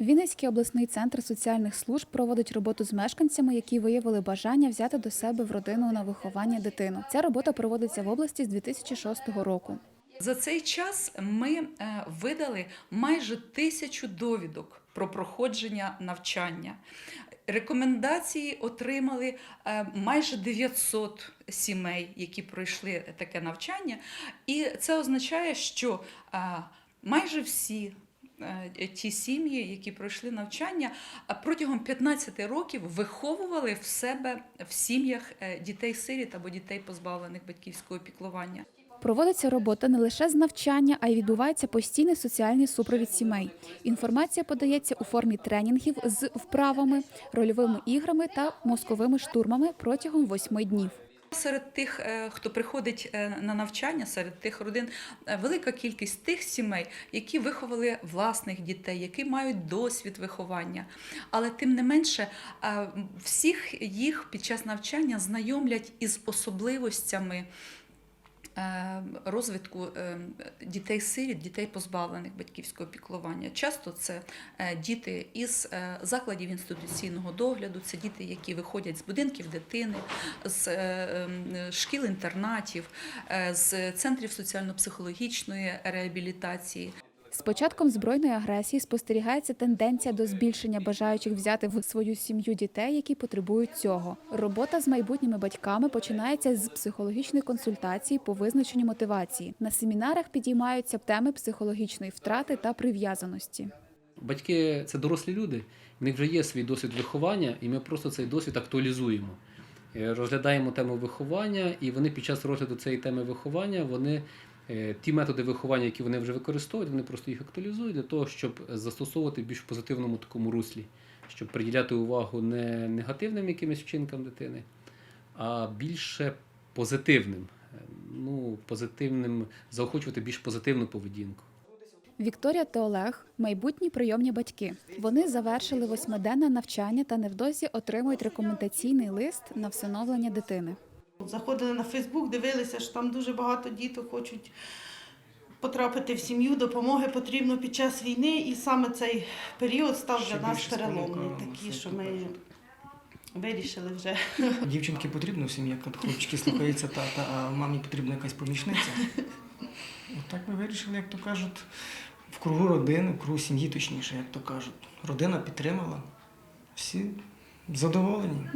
Вінницький обласний центр соціальних служб проводить роботу з мешканцями, які виявили бажання взяти до себе в родину на виховання дитину. Ця робота проводиться в області з 2006 року. За цей час ми е, видали майже тисячу довідок про проходження навчання. Рекомендації отримали е, майже 900 сімей, які пройшли таке навчання. І це означає, що е, майже всі ті сім'ї, які пройшли навчання, протягом 15 років виховували в себе в сім'ях е, дітей-сиріт або дітей, позбавлених батьківського піклування. Проводиться робота не лише з навчання, а й відбувається постійний соціальний супровід сімей. Інформація подається у формі тренінгів з вправами, рольовими іграми та мозковими штурмами протягом восьми днів. Серед тих, е, хто приходить е, на навчання, серед тих родин, е, велика кількість тих сімей, які виховали власних дітей, які мають досвід виховання. Але тим не менше, всіх їх під час навчання знайомлять із особливостями. Е, Розвитку е, дітей-сиріт, дітей позбавлених батьківського піклування. Часто це е, діти із е, закладів інституційного догляду, це діти, які виходять з будинків дитини, з е, ем, шкіл-інтернатів, з центрів соціально-психологічної реабілітації. З початком збройної агресії спостерігається тенденція до збільшення бажаючих взяти в свою сім'ю дітей, які потребують цього. Робота з майбутніми батьками починається з психологічної консультації по визначенню мотивації. На семінарах підіймаються теми психологічної втрати та прив'язаності. Батьки це дорослі люди, в них вже є свій досвід виховання, і ми просто цей досвід актуалізуємо. Е, Розглядаємо тему виховання, і вони під час розгляду цієї теми виховання вони ті методи виховання, які вони вже використовують, вони просто їх актуалізують для того, щоб застосовувати більш позитивному такому руслі, щоб приділяти увагу не негативним якимось вчинкам дитини, а більше позитивним. Е, Ну, позитивним, заохочувати більш позитивну поведінку. Вікторія та Олег майбутні прийомні батьки. Вони завершили восьмиденне навчання та невдовзі отримують рекомендаційний лист на всиновлення дитини. Заходили на Фейсбук, дивилися, що там дуже багато діток хочуть потрапити в сім'ю, допомоги потрібно під час війни, і саме цей період став Ще для нас переломний, такий, що ми вирішили вже. Дівчинки потрібно в сім'ї, як хлопчики слухаються тата, а мамі потрібна якась помічниця. Отак ми вирішили, як то кажуть, в кругу родини, в кругу сім'ї, точніше, як то кажуть. Родина підтримала, всі задоволені.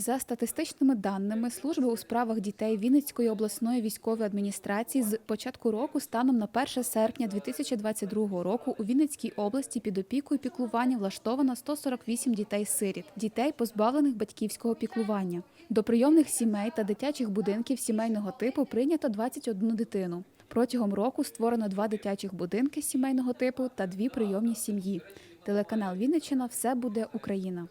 За статистичними даними служби у справах дітей Вінницької обласної військової адміністрації з початку року станом на 1 серпня 2022 року у Вінницькій області під опікою піклування влаштовано 148 дітей-сиріт, дітей, позбавлених батьківського піклування. До прийомних сімей та дитячих будинків сімейного типу прийнято 21 дитину. Протягом року створено два дитячих будинки сімейного типу та дві прийомні сім'ї. Телеканал Вінниччина все буде Україна.